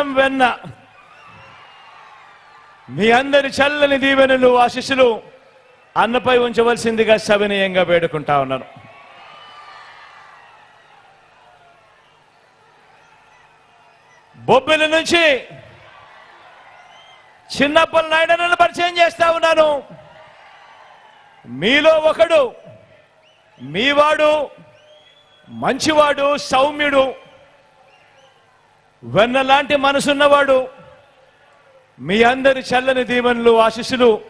రాజ్యం వెన్న. మీ అందరి చల్లని దీవెనలు ఆశిస్సులు అన్నపై ఉంచవలసిందిగా సవినయంగా వేడుకుంటా ఉన్నాను. బొబ్బిలి నుంచి చిన్నప్పల నాయుడు పరిచయం చేస్తా ఉన్నాను. మీలో ఒకడు మీవాడు మంచివాడు సౌమ్యుడు వెన్నలాంటి మనసున్నవాడు మీ అందరి చల్లని దీవెనలు ఆశీస్సులు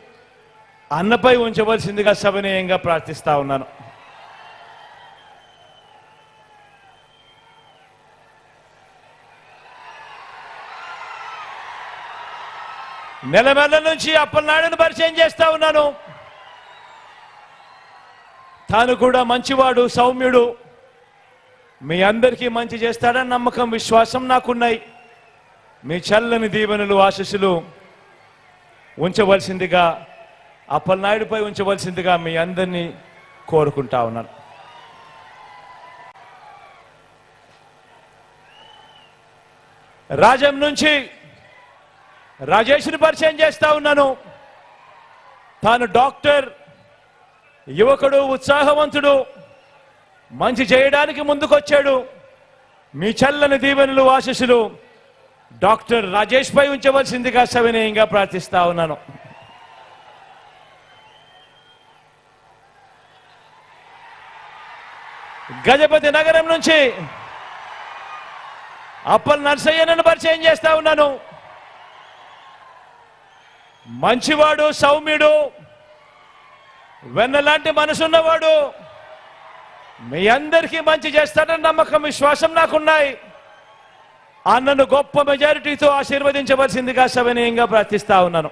అన్నపై ఉంచవలసిందిగా సవినయంగా ప్రార్థిస్తా ఉన్నాను. నెలమెల్ల నుంచి అప్పలనాయుడును పరిచయం చేస్తా ఉన్నాను. తాను కూడా మంచివాడు సౌమ్యుడు మీ అందరికీ మంచి చేస్తాడని నమ్మకం విశ్వాసం నాకున్నాయి. మీ చల్లని దీవెనలు ఆశస్సులు ఉంచవలసిందిగా అప్పలనాయుడిపై ఉంచవలసిందిగా మీ అందరినీ కోరుకుంటా ఉన్నాను. రాజం నుంచి రాజేష్ని పరిచయం చేస్తా ఉన్నాను. తాను డాక్టర్ యువకుడు ఉత్సాహవంతుడు. మంచి చేయడానికి ముందుకొచ్చాడు. మీ చల్లని దీవెనలు ఆశీస్సులు డాక్టర్ రాజేష్ పై ఉంచవలసిందిగా సవినయంగా ప్రార్థిస్తా ఉన్నాను. గజపతి నగరం నుంచి అప్పల్ నర్సయ్యను పరిచయం చేస్తా ఉన్నాను. మంచివాడు సౌమ్యుడు వెన్నలాంటి మనసున్నవాడు. మీ అందరికీ మంచి చేస్తాడని నమ్మకం విశ్వాసం నాకున్నాయి. అన్నను గొప్ప మెజారిటీతో ఆశీర్వదించవలసిందిగా శవనీయంగా ప్రార్థిస్తా ఉన్నాను.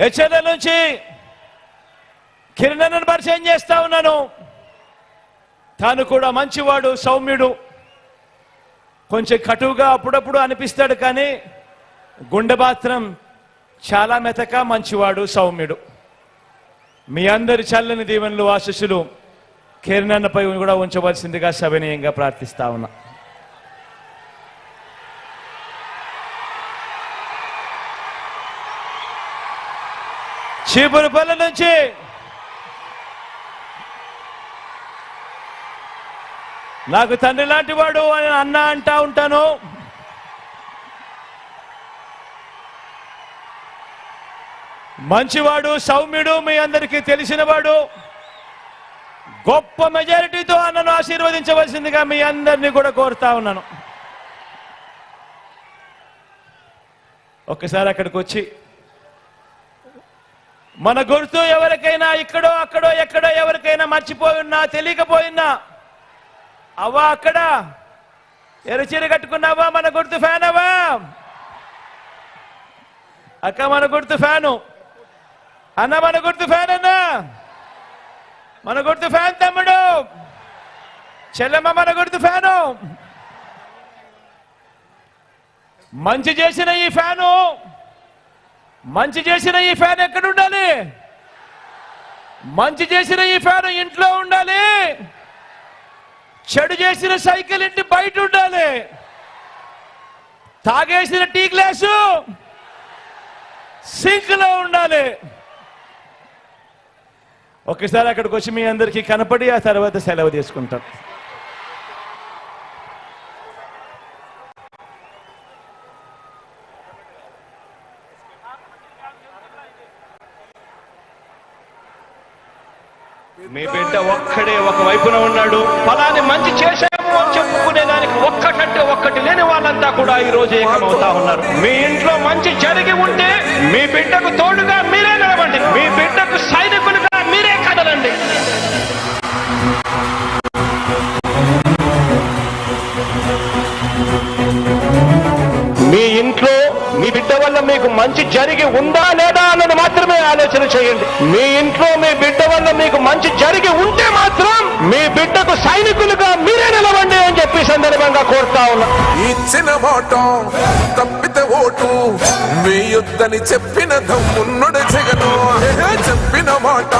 హెచ్ఎల్ నుంచి కిరణను పరిచయం చేస్తా ఉన్నాను. తాను కూడా మంచివాడు సౌమ్యుడు. కొంచెం కటువుగా అప్పుడప్పుడు అనిపిస్తాడు కానీ గుండె మాత్రం చాలా మెతక మంచివాడు సౌమ్యుడు. మీ అందరి చల్లని దీవెనలు ఆశస్సులు కిరణన్నపై కూడా ఉంచవలసిందిగా సవినయంగా ప్రార్థిస్తా ఉన్నా. చీపురుపల్లి నుంచి నాకు తండ్రి లాంటి వాడు అని అన్న అంటా ఉంటాను. మంచివాడు సౌమ్యుడు మీ అందరికీ తెలిసినవాడు. గొప్ప మెజారిటీతో అన్నను ఆశీర్వదించవలసిందిగా మీ అందరినీ కూడా కోరుతా ఉన్నాను. ఒక్కసారి అక్కడికి వచ్చి మన గుర్తు ఎవరికైనా ఇక్కడో అక్కడో ఎక్కడో ఎవరికైనా మర్చిపోయినా తెలియకపోయినా అవ్వా అక్కడ ఎరచీర కట్టుకున్నావా మన గుర్తు ఫ్యాన్ అవ్వా? అక్క మన గుర్తు ఫ్యాను. అన్న మన గుర్తు ఫ్యాన్ అన్న. మన గుర్తు ఫ్యాన్ తమ్ముడు. చెల్లమ్మ మన గుర్తు ఫ్యాను. మంచి చేసిన ఈ ఫ్యాను. మంచి చేసిన ఈ ఫ్యాన్ ఎక్కడ ఉండాలి? మంచి చేసిన ఈ ఫ్యాన్ ఇంట్లో ఉండాలి. చెడు చేసిన సైకిల్ ఇంటి బయట ఉండాలి. తాగేసిన టీ గ్లాసు సింక్లో ఉండాలి. ఒకసారి అక్కడికి వచ్చి మీ అందరికీ కనపడి ఆ తర్వాత సెలవు తీసుకుంటాం. మీ బిడ్డ ఒక్కడే ఒక వైపున ఉన్నాడు. ఫలాన్ని మంచి చేశాము అని చెప్పుకునే దానికి ఒక్కటంటే ఒక్కటి లేని వాళ్ళంతా కూడా ఈ రోజు ఏకమవుతా ఉన్నారు. మీ ఇంట్లో మంచి జరిగి ఉంటే మీ బిడ్డకు తోడుగా మీరే నిలవండి మీ బిడ్డకు సైనికులుగా మీ బిడ్డ వల్ల మీకు మంచి జరిగి ఉందా లేదా అన్నది మాత్రమే ఆలోచన చేయండి. మీ ఇంట్లో మీ బిడ్డ వల్ల మీకు మంచి జరిగి ఉంటే మాత్రం మీ బిడ్డకు సైనికులుగా మీరే నిలవండి అని చెప్పి సందర్భంగా కోరుతా ఉన్నా. ఇచ్చిన మాట తప్పితే ఓటు వేయొద్దని చెప్పిన దమ్మున్నడు జగను. చెప్పిన మాట